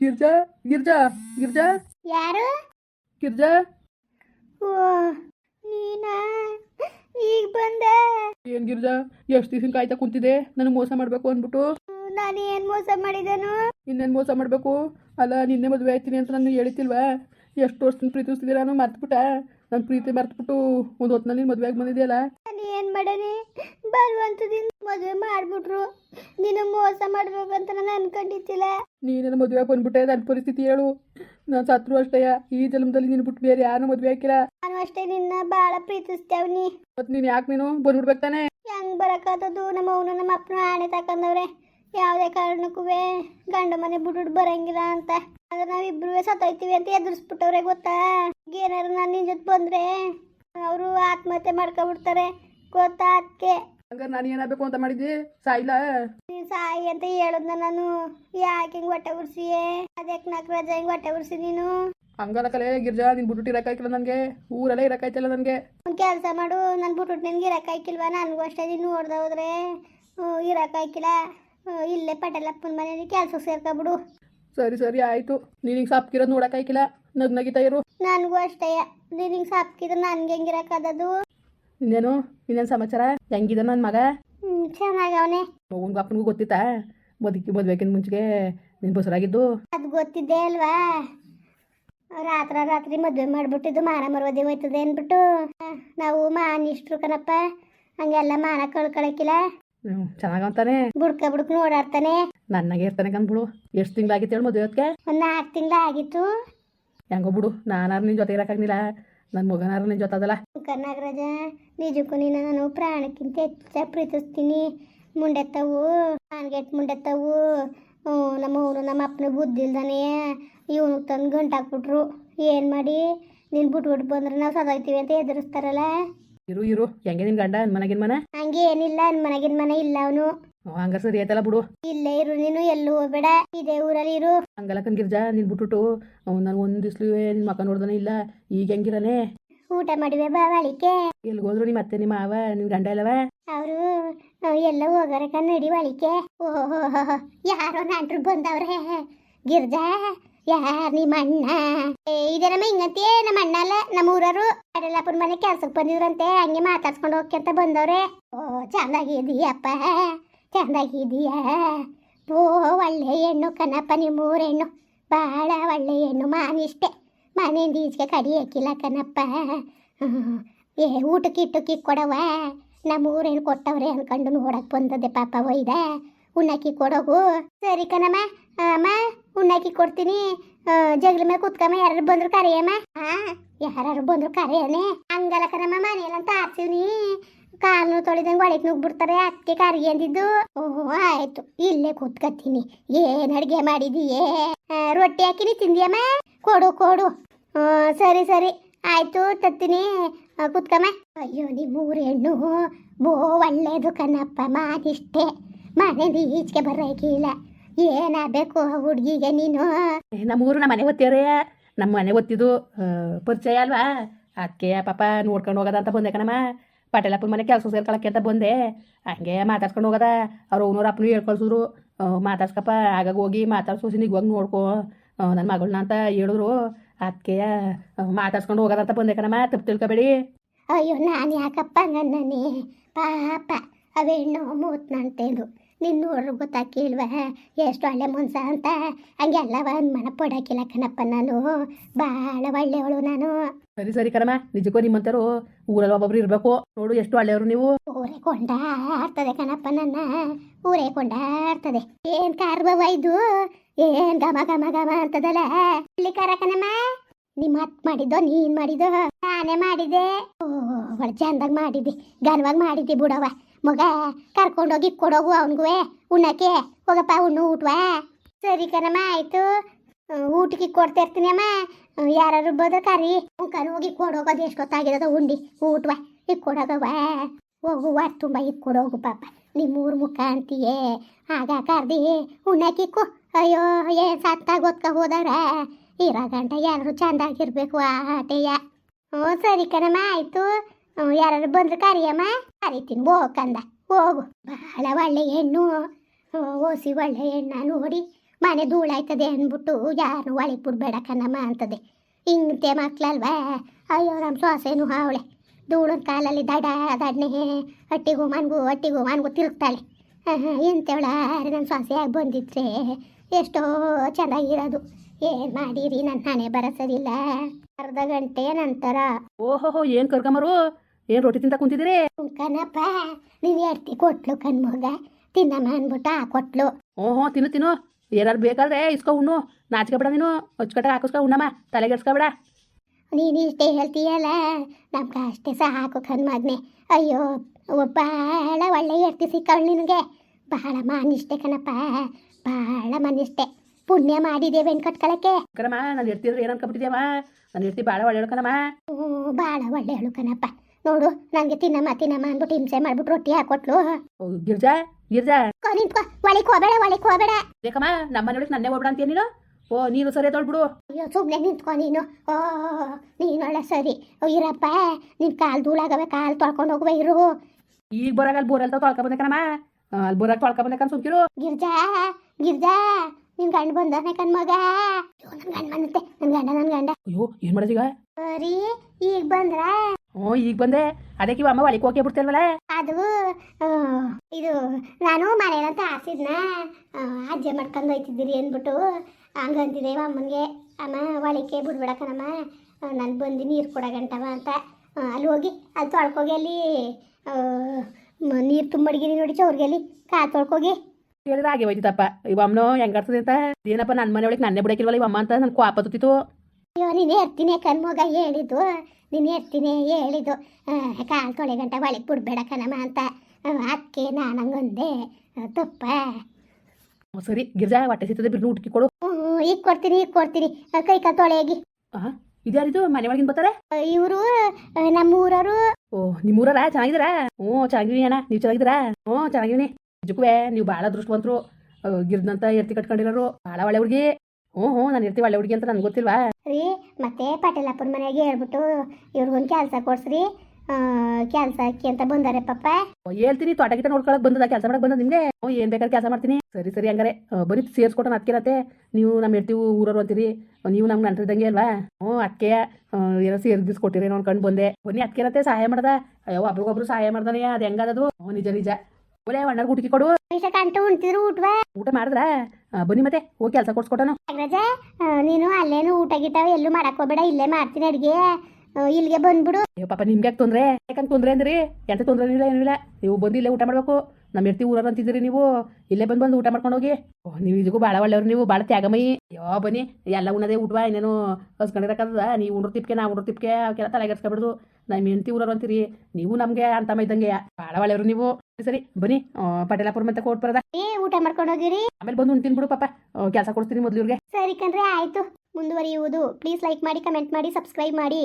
ಗಿರ್ಜಾ ಗಿರ್ಜಾ ಗಿರ್ಜಾ. ಯಾರು? ಗಿರ್ಜಾ. ಓ ನೀನಾ? ಈಗ ಬಂದೆ? ಏನ್ ಗಿರ್ಜಾ ಎಷ್ಟು ದಿವಸ ಕಾಯ್ತಾ ಕುಂತಿದೆ? ನನಗೆ ಮೋಸ ಮಾಡಬೇಕು ಅಂದ್ಬಿಟ್ಟು. ನಾನು ಏನ್ ಮೋಸ ಮಾಡಿದೆನು? ಇನ್ನೇನು ಮೋಸ ಮಾಡಬೇಕು? ಅಲ್ಲ ನಿನ್ನೆ ಮದುವೆ ಆಯ್ತೀನಿ ಅಂತ ನಾನು ಹೇಳಿತಿಲ್ವಾ ಎಷ್ಟು ವರ್ಷದಿಂದ ಪ್ರೀತಿಸ್ತಿದ್ದೆ ನಾನು ಮರ್ತ್ಬಿಟ್ಟ. ನನ್ ಪ್ರೀತಿ ಮರ್ತ್ಬಿಟ್ಟು ಒಂದ್ ಹೊತ್ತಿನಲ್ಲಿ ಮದುವೆ ಆಗಿ ಬಂದಿದೆಯಲ್ಲ? ನಾನು ಏನು ಮಾಡೇನಿ? ಬಲವಂತದಿಂದ ಮದುವೆ ಮಾಡ್ಬಿಟ್ರು. ನೀನು ಮೋಸ ಮಾಡ್ಬೇಕಂತ ನಾನು ಅನ್ಕೊಂಡಿದ್ದಿಲ್ಲ. ನೀನೇನು ಮದುವೆ ಬಂದ್ಬಿಟ್ಟೆ ನನ್ನ ಪರಿಸ್ಥಿತಿ ಹೇಳು. ನಾನು ಸತ್ರು ಅಷ್ಟೇ ಈ ಜನ್ಮದಲ್ಲಿ ನೀನು ಬಿಟ್ಟು ಬೇರೆ ಯಾರು ಮದುವೆ ಹಾಕಿಲ್ಲ. ನಾನು ಅಷ್ಟೇ ನಿನ್ನ ಭಾಳ ಪ್ರೀತಿಸ್ತೇವ್ನಿ. ಮತ್ ನೀನು ಯಾಕೆ ನೀನು ಬಂದ್ಬಿಡ್ಬೇಕು ತಾನೆ? ಹೆಂಗ್ ಬರಕಾತದು ನಮ್ಮ ಅವನು ನಮ್ಮ ಅಪ್ಪನ ಆಣೆ ತಕೊಂಡವ್ರೆ ಯಾವುದೇ ಕಾರಣಕ್ಕೂ ಗಂಡ ಮನೆ ಬಿಟ್ಬಿಟ್ಟು ಬರಂಗಿಲ್ಲ ಅಂತ. ಆದ್ರೆ ನಾವಿಬ್ರು ಸತ್ತೋಯ್ತೀವಿ ಅಂತ ಎದುರಿಸ್ಬಿಟ್ಟವ್ರೆ ಗೊತ್ತಾ? ಏನಾರು ನಾನು ನಿನ್ ಜೊತೆ ಬಂದ್ರೆ ಅವರು ಆತ್ಮಹತ್ಯೆ ಮಾಡ್ಕೊಬಿಡ್ತಾರೆ ಗೊತ್ತಾ ಅದಕ್ಕೆ ಹಂಗಾರೆ ನಾನು ಏನಾಗಬೇಕು ಅಂತ ಮಾಡಿದ್ವಿ ಸಾಯಿಲ್ಲ ನೀನ್ ಸಾಯಿ ಅಂತ ಹೇಳದ್ನ ನಾನು. ಯಾಕೆ ಹಿಂಗ್ ಹೊಟ್ಟೆ ಉರ್ಸಿಯೇ? ಅದಕ್ಕೆ ನಾಲ್ಕು ರಜೆ ಹಿಂಗ್ ಹೊಟ್ಟೆ ಉರ್ಸಿ ನೀನು? ಹಂಗಲ್ಲ ಕಲೆ ಗಿರ್ಜಾ ನಿನ್ ಬಿಟ್ಬಿಟ್ಟು ಇರೋಕ್ಕಾಯ್ತಿಲ್ಲ ನನಗೆ. ಊರಲ್ಲೇ ಇರಕಾಯ್ತಿಲ್ಲ ನನಗೆ. ಕೆಲ್ಸ ಕೆಲಸ ಮಾಡು ನನ್ ಬಿಟ್ಬಿಟ್ಟು ನಿನ್ಗೆ ಇರಕ್ಕಾಯ್ಕಿಲ್ವಾ ನನಗೂ ಅಷ್ಟೇ ನೀನು ನೋಡ್ದೆ ಹೋದ್ರೆ. ಹ್ಮ್, ಇರಕ್ಕಾಯ್ಕಿಲ್ಲ ಹ್ಮ್, ಇಲ್ಲೇ ಪಟೇಲಪ್ಪನ ಮನೇಲಿ ಕೆಲ್ಸಕ್ಕೆ ಸೇರ್ಕೊಬಿಡು. ಸರಿ ಸರಿ ಆಯ್ತು. ನೀನು ಹಿಂಗೆ ಸಾಪ್ಕಿರೋದು ನೋಡೋಕ್ಕಾಯ್ಕಿಲ್ಲ ನಗ್ ನಗಿತಾ ಇರು. ನನಗೂ ಅಷ್ಟೇ. ನೀನು ಹಿಂಗೆ ಸಾಪ್ಕಿದ್ರೆ ನನ್ಗೆ ಹೆಂಗಿರಕ್ಕದದು ಇನ್ನೇನು ಇನ್ನೇನು ಸಮಾಚಾರ? ಹೆಂಗಿದೆ ನನ್ನ ಮಗ? ಚೆನ್ನಾಗವನೇ ಮಗನಿಗೂ ಅಪ್ಪನಿಗೂ ಗೊತ್ತಿತ್ತಾ? ಬದುಕಿ ಮದುವೆಕಿಂತ ಮುಂಚೆಗೆ ನಿನ್ ಬಸರಾಗಿದ್ದು? ಅದು ಗೊತ್ತಿದ್ದೆ ಅಲ್ವಾ? ರಾತ್ರ ರಾತ್ರಿ ಮದ್ವೆ ಮಾಡ್ಬಿಟ್ಟಿದ್ದು ಮಾನ ಮರವದೆ ಹೋಯ್ತದೆ ಅಂದ್ಬಿಟ್ಟು ನಾವು ಮಾನಿಷ್ಟ್ರು ಕಣಪ್ಪ ಹಂಗೆಲ್ಲ ಮಾನ ಕಳ್ಕೊಳಕಿಲ್ಲ. ಚೆನ್ನಾಗಂತಾನೆ ಬುಡ್ಕ ಬುಡ್ಕ ನೋಡಾಡ್ತಾನೆ. ನನ್ನಾಗೆ ಇರ್ತಾನೆ ಕಂದ್ಬಿಡು ಎಷ್ಟು ತಿಂಗಳಾಗಿತ್ತು ಹೇಳಿ ಮದುವೆ ಮದ್ವೆ ಒಂದು ನಾಲ್ಕು ತಿಂಗಳಾಗಿತ್ತು ಹೆಂಗೋ ಬಿಡು ನಾನು ನಿನ್ನ ಜೊತೆ ಇರೋಕ್ಕಾಗಿಲ್ಲ ನನ್ನ ಮಗನಾರ ನಿನ್ನ ಜೊತೆ ಕರ್ನಾಗರಾಜ ನಾಗರಾಜ ನಿಜಕ್ಕೂ ನೀನು ನಾನು ಪ್ರಾಣಕ್ಕಿಂತ ಹೆಚ್ಚ ಪ್ರೀತಿಸ್ತೀನಿ. ಮುಂಡೆತ್ತವು ಗೇಟ್ ಮುಂಡೆತ್ತವು. ನಮ್ಮ ಅವನು ನಮ್ಮ ಅಪ್ಪನ ಬುದ್ಧಿಲ್ದಾನೆ ಇವನು ತಂದು ಗಂಟು ಹಾಕ್ಬಿಟ್ರು ಏನು ಮಾಡಿ? ನೀನು ಬಿಟ್ಬಿಟ್ಟು ಬಂದ್ರೆ ನಾವು ಸದಾಯ್ತೀವಿ ಅಂತ ಎದುರಿಸ್ತಾರಲ್ಲ ಇರು ಇರು. ಹೆಂಗೆ ನಿನ್ನ ಗಂಡ? ನನ್ನ ಮನೆಗಿನ ಮನೆ? ಹಂಗೆ ಏನಿಲ್ಲ ನನ್ನ ಮನೆಗಿನ ಮನೆ ಇಲ್ಲ ಅವನು. ಹಂಗಾರೆ ಸರಿ ಆಯ್ತಲ್ಲ ಬಿಡು. ಇಲ್ಲೇ ಇರು ನೀನು ಎಲ್ಲೂ ಹೋಗ್ಬೇಡ. ಇದೇ ಊರಲ್ಲಿ ಇರು. ಹಂಗಲ್ಲ ಕಣ್ಗಿರ್ಜಾ ನೀನ್ ಬಿಟ್ಬಿಟ್ಟು ನಾನು ಒಂದು ದಿವ್ಸಲು ನಿನ್ ಮಕ್ಕ ನೋಡ್ದಾನೆ ಇಲ್ಲ ಈಗ ಹೆಂಗಿರನೆ ಊಟ ಮಾಡಿವೆ ಬಾ ಬಾಳಿಕೆ ಎಲ್ಲಿ ಹೋದ್ರು ನಿಮ್ಮ ಅತ್ತೆ ನಿಮ್ಮ ಮಾವ ನಿನ್ನ ಗಂಡ ಇಲ್ಲವ? ಅವರು ಎಲ್ಲ ಹೋಗರಕ ನಡಿ ಬಾಳಿಕೆ ಓಹೋ ಯಾರೋ ನಂಟ್ರು ಬಂದವ್ರೆ. ಗಿರ್ಜಾ ಯಾರ್ ನಿಮ್ಮ ಅಣ್ಣ? ಏ, ಇದೇನಮ್ಮ ಹಿಂಗಂತೆ ನಮ್ಮ ಅಣ್ಣ ಅಲ್ಲ ನಮ್ಮ ಊರರು ಕಡಲಪ್ಪನ ಮನೆ ಕೆಲ್ಸಕ್ಕೆ ಬಂದಿದ್ರಂತೆ ಹಂಗೆ ಮಾತಾಡ್ಸ್ಕೊಂಡು ಹೋಗಿ ಅಂತ ಬಂದವ್ರೆ. ಓ ಚಂದಾಗಿದೀಯಪ್ಪ ಚಂದಾಗಿದೀಯ. ಓ ಒಳ್ಳೆ ಹೆಣ್ಣು ಕಣಪ್ಪ ಮೂರೆಣ್ಣು ಭಾಳ ಒಳ್ಳೆ ಹೆಣ್ಣು ಮಾನಿಷ್ಟೆ. ಮನೆಯಿಂದ ಈಚೆಗೆ ಕಡಿಯಕ್ಕಿಲ್ಲ ಕಣಪ್ಪ. ಏ ಊಟಕ್ಕೆ ಇಟ್ಟಕ್ಕೆ ಕೊಡವ ನಮ್ಮ ಊರೇನು ಕೊಟ್ಟವ್ರೆ ಅನ್ಕೊಂಡು ನೋಡಕ್ ಬಂದದೆ ಪಾಪ ಒಯ್ದ. ಉಣ್ಣಕ್ಕಿ ಕೊಡೋಗು. ಸರಿ ಕಣಮ್ಮ. ಅಮ್ಮ ಉಣ್ಣಕ್ಕಿ ಕೊಡ್ತೀನಿ. ಆ, ಜಗ್ಲ ಮೇಲೆ ಕುತ್ಕಮ್ಮ ಯಾರು ಬಂದ್ರು ಕರೆಯಮ್ಮ. ಹಾ ಯಾರು ಬಂದ್ರು ಕರೆಯನೆ. ಹಂಗಲ್ಲ ಕಣಮ್ಮ ಮನೆಯಲ್ಲಂತ ಆರ್ಸಿವ್ನಿ. ಕಾಲು ತೊಳಿದಂಗೆ ಒಳಗೆ ನುಗ್ಬಿಡ್ತಾರೆ ಅದಕ್ಕೆ ಕರಿ ಅಂದಿದ್ದು. ಓಹೋ, ಆಯ್ತು. ಇಲ್ಲೇ ಕೂತ್ಕತ್ತೀನಿ. ಏನ್ ಅಡ್ಗೆ ಮಾಡಿದೀಯೇ? ರೊಟ್ಟಿ ಹಾಕಿನಿ, ತಿಂದಿಯಮ್ಮ? ಕೊಡು ಕೊಡು. ಸರಿ ಸರಿ. ಆಯ್ತು, ತತ್ತೀನಿ. ಕುತ್ಕಮ್ಮ. ಅಯ್ಯೋ ನಿಮ್ಮೂರ ಹೆಣ್ಣು ಬೋ, ಒಳ್ಳೇದು ಕಣಪ್ಪ ಮಾತಿಷ್ಟೆ ಮನೇಲಿ ಈಚೆಗೆ ಬರೋಕಿಲ್ಲ ಏನಾಗಬೇಕು ಹುಡುಗಿಗೆ ನೀನು? ನಮ್ಮ ಊರು ನಮ್ಮ ಮನೆ ಓದ್ತೀವ್ರೆ ನಮ್ಮ ಮನೆ ಓದ್ತಿದ್ದು ಪರಿಚಯ ಅಲ್ವಾ? ಅದಕ್ಕೆ ಪಾಪ ನೋಡ್ಕೊಂಡು ಹೋಗೋದಂತ ಬಂದೆ ಕಣಮ್ಮ. ಪಟೇಲಪ್ಪನ ಮನೆ ಕೆಲಸ ಸೇರ್ಕೊಳಕ್ಕೆ ಅಂತ ಬಂದೆ. ಹಂಗೆ ಮಾತಾಡ್ಸ್ಕೊಂಡು ಹೋಗದ. ಅವ್ರು ಓನೋರು ಅಪ್ಪನು ಹೇಳ್ಕೊಳ್ಸಿದ್ರು. ಮಾತಾಡ್ಸ್ಕಪ್ಪ, ಆಗಾಗ ಹೋಗಿ ಮಾತಾಡ್ಸೋಸಿ ನೀವು ಹೋಗಿ ನೋಡ್ಕೊ. ನನ್ನ ಮಗಳನ್ನ ಅಂತ ಹೇಳಿದ್ರು. ಅದಕ್ಕೆ ಮಾತಾಡ್ಸ್ಕೊಂಡು ಹೋಗೋದಂತ ಬಂದೆ ಕಣಮ್ಮ. ತಪ್ಪು ತಿಳ್ಕೊಬೇಡಿ. ಅಯ್ಯೋ, ನಾನು ಯಾಕಪ್ಪ ನನ್ನೇ ಪಾಪ ಅವೆಣ್ಣು ಮೂತ್ನಂತೇದು. ನಿನ್ನ ನೋಡ್ರು ಗೊತ್ತಾಕಿಲ್ವ ಎಷ್ಟು ಒಳ್ಳೆ ಮನ್ಸ ಅಂತ. ಹಂಗೆಲ್ಲ ಒಂದು ಮನ ಪಡಾಕಿಲ್ಲ ಕಣಪ್ಪ ನಾನು. ಭಾಳ ಒಳ್ಳೆಯವಳು ನಾನು. ಸರಿ ಸರಿ ಕಣಮ್ಮ. ನಿಜಕ್ಕೂ ನಿಮ್ಮಂತರು ಊರಲ್ಲಿ ಒಬ್ಬೊಬ್ರು ಇರಬೇಕು. ನೋಡು ಎಷ್ಟು ಒಳ್ಳೆಯವರು ನೀವು. ಊರೇ ಕೊಂಡಾಡ್ತದೆ ಕಣಪ್ಪ ನನ್ನ. ಊರೇ ಕೊಂಡಾಡ್ತದೆ. ಏನ್ ಕಾರ್ಬವ ಇದು? ಏನ್ ಗಮ ಗಮ ಗಮ ಅಂತದಲ್ಲ. ಇಲ್ಲಿ ಕರ ಕಣಮ್ಮ. ನಿಮ್ಮ ಅತ್ ಮಾಡಿದ್ದೋ ನೀನ್ ಮಾಡಿದ್ದೋ? ನಾನೇ ಮಾಡಿದೆ ಓ ಒಳ್ಳೆ ಚಂದಾಗ ಮಾಡಿದ್ದೆ. ಘನವಾಗಿ ಮಾಡಿದ್ದೆ ಬಿಡವ ಮಗ ಕರ್ಕೊಂಡೋಗಿ ಕೊಡೋಗು ಅವನಿಗೂ ಉಣ್ಣಕ್ಕೆ. ಹೋಗಪ್ಪ, ಉಣ್ಣು, ಊಟವಾ. ಸರಿ ಕಣಮ್ಮ, ಆಯ್ತು. ಊಟಕ್ಕೆ ಕೊಡ್ತಾ ಇರ್ತೀನಿ ಅಮ್ಮ. ಯಾರು ಬೋದ ಕರಿ. ಕರ್ ಹೋಗಿ ಕೊಡೋಗೋದು ಎಷ್ಟೊತ್ತಾಗಿರೋದು ಉಂಡಿ, ಊಟವ. ಈಗ ಕೊಡೋಗವ ಹೋಗು ವಾರ ತುಂಬ ಈಗ ಕೊಡೋಗು ಪಾಪ. ನಿಮ್ಮೂರು ಮುಖ ಅಂತೀಯೇ. ಆಗ ಕರ್ದಿ ಉಣ್ಣಕ್ಕಿಕ್ಕು ಅಯ್ಯೋ ಏ ಸತ್ತಾಗ ಗೊತ್ಕ ಹೋದಾರ ಇರೋ ಗಂಟ ಎಲ್ಲರೂ ಚಂದಾಗಿರ್ಬೇಕು ಆಟೆಯ. ಹ್ಞೂ ಸರಿ ಕಣಮ್ಮ, ಆಯ್ತು. ಯಾರು ಬಂದ್ರೆ ಕರಿಯಮ್ಮ. ಕರಿತೀನಿ ಹೋಗಂದ ಹೋಗು. ಬಹಳ ಒಳ್ಳೆ ಹೆಣ್ಣು. ಓಸಿ ಒಳ್ಳೆ ಹೆಣ್ಣ ನೋಡಿ. ಮನೆ ಧೂಳಾಯ್ತದೆ ಅಂದ್ಬಿಟ್ಟು ಯಾರು ಒಳಗೆ ಬಿಡ್ಬೇಡ ಕಣಮ್ಮ ಅಂತದೆ. ಹಿಂಗೆ ಮಕ್ಳಲ್ವಾ? ಅಯ್ಯೋ ನಮ್ಮ ಸೊಸೆನು ಅವಳೆ ಧೂಳನ ಕಾಲಲ್ಲಿ ದಡ ದಡ್ನೆ ಹಟ್ಟಿಗೂ ಮನ್ಗೂ ಹಟ್ಟಿಗೂ ಮನ್ಗೂ ತಿರುಗ್ತಾಳೆ. ಎಂತೇಳ ನನ್ನ ಸೊಸೆಯಾಗಿ ಬಂದಿದ್ರೆ ಎಷ್ಟೋ ಚೆನ್ನಾಗಿರೋದು. ಏನು ಮಾಡಿರಿ? ನನ್ನ ಹಣೆ ಬರಸದಿಲ್ಲ. ಅರ್ಧ ಗಂಟೆ ನಂತರ. ಓಹೋ ಏನು ಕರ್ಕೊಂಬರು ಏನು ರೊಟ್ಟಿ ತಿಂತ ಕುಂತಿದ್ದೀರಿ? ಕಣಪ್ಪ ನೀನು ಎಡ್ತಿ ಕೊಟ್ಲು ಕಣ್ಮಗ. ತಿನ್ನಮ್ಮ ಅಂದ್ಬಿಟ್ಟು ಆ ಕೊಟ್ಲು. ಓಹೋ ತಿನ್ನು ತಿನ್ನು. ಏನಾರು ಬೇಕಾದ್ರೆ ಇಸ್ಕೊ ಉಣ್ಣು. ನಾಚ್ಕೊಬೇಡ ಬೇಡ ನೀನು. ಹೊಚ್ಕಟ್ಟ ಹಾಕಿಸ್ಕೊ ಉಣ್ಣಮ್ಮ. ತಲೆಗೆಡ್ಸ್ಕೊಬೇಡ ನೀನು ಇಷ್ಟೇ ಹೇಳ್ತೀಯಲ್ಲ? ನಮ್ಗೆ ಅಷ್ಟೇ ಸಾಕು ಕಣ್ಮಗ್ನೆ. ಅಯ್ಯೋ ಒಬ್ಬ ಭಾಳ ಒಳ್ಳೆ ಎಡ್ತಿ ಸಿಕ್ಕವಳು ನಿನಗೆ. ಬಹಳ ಮಾನಿಷ್ಟೆ ಕಣಪ್ಪ. ಬಹಳ ಮನಿಷ್ಟೆ. ಪುಣ್ಯ ಮಾಡಿದೆ ವೆಂಕಟ್ಕಳಕ್ಕೆ ಕಣಮ್ಮ ನಾನು ಇರ್ತಿದ್ರೆ ಏನು ಅನ್ಕೊಬಿಟ್ಟಿದ್ಯಮ್ಮ ನಾನು ಇರ್ತಿ ಭಾಳ ಒಳ್ಳೆ ಕಣಮ್ಮ. ಹ್ಞೂ ಭಾಳ ಹೇಳು ಕಣಪ್ಪ. ನೋಡು ನನಗೆ ತಿನ್ನಮ್ಮ ತಿನ್ನಮ್ಮ ಅಂದ್ಬಿಟ್ಟು ಹಿಂಸೆ ಮಾಡ್ಬಿಟ್ಟು ರೊಟ್ಟಿ ಹಾಕೊಟ್ಲು. ಓ, ಗಿರ್ಜಾ ಗಿರ್ಜಾ. ಕೊ ನಿಂತ್ಕೊ. ಒಳಗೆ ಹೋಗಬೇಡ ಒಳಕ್ ಹೋಗಬೇಡ ಬೇಕಮ್ಮ ನಮ್ಮ ಮನೆಯೊಳಗೆ ನನ್ನೇ ಹೋಗ್ಬಿಡ ಅಂತೀಯ ನೀನು? ಓ ನೀನು ಸರಿ ತೊಳ್ಬಿಡು ಅಯ್ಯೋ ಸುಮ್ಮನೆ ನಿಂತ್ಕೊ ನೀನು. ಓ ನೀನೊಳ್ಳೆ ಸರಿ. ಓ, ಇರಪ್ಪ ನಿನ್ ಕಾಲು ಧೂಳಾಗವೆ ಕಾಲು ತೊಳ್ಕೊಂಡು ಹೋಗುವೆ ಇರು. ಈಗ ಬರಾಗ ಅಲ್ಲಿ ಬೋರಲ್ಲಿ ತೊಳ್ಕೊಬಂದೆ ಕಣಮ್ಮ. ಆ, ಅಲ್ಲಿ ಬೋರಾಗ ತೊಳ್ಕೊಬಂದೆ ಕಣ್ ಸುಮ್ಕಿರು. ಗಿರ್ಜಾ ಗಿರ್ಜಾ ನಿನ್ ಗಂಡ ಬಂದನೆ ಕಣ್ಮಗ ಅಯ್ಯೋ ನನ್ ಗಂಡ ಬಂದತ್ತೆ ನನ್ ಗಂಡ ನನ್ ಗಂಡ. ಅಯ್ಯೋ ಏನು ಮಾಡೋದೀಗ? ಸರಿ ಈಗ ಬಂದ್ರ? ಹ್ಞೂ ಈಗ ಬಂದೆ. ಅದಕ್ಕೆ ಇವ ಅಮ್ಮ ಒಳಗೆ ಹೋಗಿ ಬಿಡ್ತೇಲ್ವಲ್ಲ? ಅದು ಆ, ಇದು ನಾನು ಮನೇಲಂತ ಆಸಿದ್ನ ಅಜ್ಜೆ ಮಾಡ್ಕೊಂಡು ಹೋಯ್ತಿದ್ದೀರಿ ಅಂದ್ಬಿಟ್ಟು ಹಂಗಂತಿದೆ ಅಮ್ಮನಿಗೆ. ಅಮ್ಮ ಒಳಕ್ಕೆ ಬಿಡ್ಬಿಡಕ್ಕನಮ್ಮ ನಾನು ಬಂದು ನೀರು ಕೊಡ ಗಂಟವ ಅಂತ ಆ, ಅಲ್ಲಿ ಹೋಗಿ ಅಲ್ಲಿ ತೊಳ್ಕೋಗಿ ಅಲ್ಲಿ ನೀರು ತುಂಬಡ್ಗಿರಿ ನೋಡಿ ಚೌರ್ಗೆಲ್ಲಿ ಕಾ ತೊಳ್ಕೋಗಿ. ಹೇಳಿದ್ರೆ ಹಾಗೆ ಹೋಯ್ತಿತ್ತಪ್ಪ. ಇವ ಅಮ್ಮನೋ ಹೆಂಗಾಡ್ತದೆ ಅಂತ? ಏನಪ್ಪ ನನ್ನ ಮನೆ ಒಳಗೆ ನನ್ನೇ ಬಿಡಕ್ಕಿಲ್ವಲ್ಲ ಇವ ಅಮ್ಮ ಅಂತ? ನನ್ ಕೋಪ ತುತ್ತಿತ್ತು ಅಯ್ಯೋ ನೀನೇ ಇರ್ತೀನಿ ಕಣ್ಮಗ ಹೇಳಿದ್ದು. ನೀನು ಎರ್ತೀನಿ ಹೇಳಿದ್ದು ಕಾಲು ತೊಳೆ ಗಂಟೆ ಒಳಗೆ ಬಿಡ್ಬೇಡ ಕಣಮ್ಮ ಅಂತ. ಅದಕ್ಕೆ ನಾನು ಹಂಗಂದೆ ತುಪ್ಪ. ಸರಿ ಗಿರ್ಜಾ ಹೊಟ್ಟೆ ಸಿಗ್ತದೆ ಬಿಟ್ಟು ಊಟಕ್ಕೆ ಕೊಡು. ಹ್ಞೂ ಈಗ ಕೊಡ್ತೀನಿ ಈಗ ಕೊಡ್ತೀನಿ. ಕೈ ಕಾಲು ತೊಳೆಯಾಗಿ ಇದ್ಯಾರಿದು? ಮನೆ ಒಳಗಿಂದ ಬರ್ತಾರೆ? ಇವರು ನಮ್ಮ ಊರವರು ಓ ನಿಮ್ಮೂರಲ್ಲ ಚೆನ್ನಾಗಿದ್ದೀರಾ? ಹ್ಞೂ ಚೆನ್ನಾಗಿವಿ ಅಣ್ಣ. ನೀವು ಚೆನ್ನಾಗಿದ್ದೀರಾ? ಹ್ಞೂ ಚೆನ್ನಾಗಿವ್ನಿ ನಿಜಕ್ಕೂ ನೀವು ಭಾಳ ಅದೃಷ್ಟವಂತರು. ಗಿರ್ದಂತ ಎರ್ತಿ ಕಟ್ಕೊಂಡಿರೋರು. ಭಾಳ ಒಳ್ಳೆ ಹುಡುಗಿ. ಹ್ಞೂ ಹ್ಞೂ ನಾನು ಇರ್ತೀವಿ ಒಳ್ಳೆ ಹುಡುಗಿ ಅಂತ ನನಗೆ ಗೊತ್ತಿಲ್ವಾ? ರೀ ಮತ್ತೆ ಪಟೇಲಪ್ಪನ ಮನೆಗೆ ಹೇಳ್ಬಿಟ್ಟು ಇವ್ರಿಗೊಂದು ಕೆಲಸ ಕೊಡ್ಸ್ರಿ. ಕೆಲಸ ಅಕ್ಕಿ ಅಂತ ಬಂದಾರೆ ಪಾಪ. ಓ, ಹೇಳ್ತೀನಿ ತೋಟ ಗಿಟ ನೋಡ್ಕೊಳಕ್ ಬಂದದ ಕೆಲಸ ಮಾಡಕ್ ಬಂದ ನಿಮ್ಗೆ? ಹ್ಞೂ ಏನ್ ಬೇಕಾದ್ರೆ ಕೆಲಸ ಮಾಡ್ತೀನಿ. ಸರಿ ಸರಿ ಹಂಗಾರೆ. ಬರಿ ಅದಕ್ಕೆ ಅದಕ್ಕಿರತ್ತೆ ನೀವು ನಮ್ಮ ಇರ್ತೀವಿ ಊರವ್ರು ಅಂತೀರಿ. ನೀವು ನಮ್ಗೆ ನಂಟ್ರಿದಂಗೆ ಅಲ್ವಾ? ಹ್ಞೂ ಅಕ್ಕೆ ಏನೋ ಸೇರಿಸ್ ಕೊಟ್ಟಿರೇನೋ ಅನ್ಕೊಂಡು ಬಂದೆ. ಬನ್ನಿ ಅದಕ್ಕಿರತ್ತೆ ಸಹಾಯ ಮಾಡ್ದ. ಅಯ್ಯೋ ಒಬ್ರಿಗೊಬ್ರು ಸಹಾಯ ಮಾಡ್ದಾನೆ ಅದು ಹೆಂಗದದು ನಿಜ ನಿಜ. ಒಳ್ಳೆ ಅಣ್ಣರ್ ಗುಟ್ಕಿ ಕೊಡು. ಇಷ್ಟ ಕಂಟು ಉಣ್ತಿದ್ರು ಊಟವ. ಊಟ ಮಾಡಿದ್ರ? ಬನ್ನಿ ಮತ್ತೆ ಹೋಗಿ ಕೆಲಸ ಕೊಡ್ಸ್ಕೊಟ್ಟನು. ನಾಗರಾಜ ನೀನು ಅಲ್ಲೇನು ಊಟ ಗಿಟ ಎಲ್ಲೂ ಮಾಡಕ್ ಹೋಗ್ಬೇಡ ಇಲ್ಲೇ ಮಾಡ್ತೀನಿ ಅಡಿಗೆ. ಇಲ್ಲಿಗೆ ಬಂದ್ಬಿಡು. ಅಯ್ಯೋ ಪಾಪ ನಿಮ್ಗೆ ಯಾಕೆ ತೊಂದ್ರೆ? ಯಾಕಂತ ತೊಂದ್ರೆ ಅಂದ್ರಿ? ಎಂತ ತೊಂದ್ರೆ ಇಲ್ಲ ಏನಿಲ್ಲ. ನೀವು ಬಂದು ಇಲ್ಲೇ ಊಟ ಮಾಡಬೇಕು. ನಮ್ಮ ಇರ್ತಿ ಊರವ್ರು ಅಂತಿದ್ದೀರಿ ನೀವು? ಇಲ್ಲೇ ಬಂದು ಬಂದು ಊಟ ಮಾಡ್ಕೊಂಡು ಹೋಗಿ. ಓ, ನೀವು ಇದಕ್ಕೂ ಭಾಳ ಒಳ್ಳೆಯವ್ರು ನೀವು ಭಾಳ ತ್ಯಾಗಮಯಿ. ಯಾವ ಬನ್ನಿ ಎಲ್ಲ ಉಣ್ಣದೇ ಊಟವಾ ಇನ್ನೇನು ಹಸ್ಕೊಂಡಿರಕ್ಕದ ನೀವು ಉಂಡ್ರ ತಿಪ್ಕೆ ನಾ ಉಂಡ್ರ ತಿಪ್ಕೆ ಅವಕ್ಕೆಲ್ಲ ತಲೆಗೆಡ್ಸ್ಕೊಬಿಡ್ದು ನಮ್ಮ ಹೆಂಡತಿ ಊರವ್ರು ಅಂತೀರಿ ನೀವು ನಮಗೆ ಅಂತ ಇದ್ದಂಗೆ ಭಾಳ ಒಳ್ಳೆಯವ್ರು ನೀವು. ಸರಿ, ಬನ್ನಿ ಪಟೇಲಾಪುರ ಮತ್ತೆ ಕೋಟ್ ಬರದ? ಏ ಊಟ ಮಾಡ್ಕೊಂಡು ಹೋಗಿರಿ. ಆಮೇಲೆ ಬಂದು ಉಣ್ತೀನಿ ಬಿಡು ಪಾಪ. ಕೆಲಸ ಕೊಡ್ತೀನಿ ಮೊದ್ಲು ಇವ್ರಿಗೆ. ಸರಿ ಕಣ್ರೆ ಆಯ್ತು. ಮುಂದುವರಿಯುವುದು. ಪ್ಲೀಸ್ ಲೈಕ್ ಮಾಡಿ ಕಮೆಂಟ್ ಮಾಡಿ ಸಬ್ಸ್ಕ್ರೈಬ್ ಮಾಡಿ.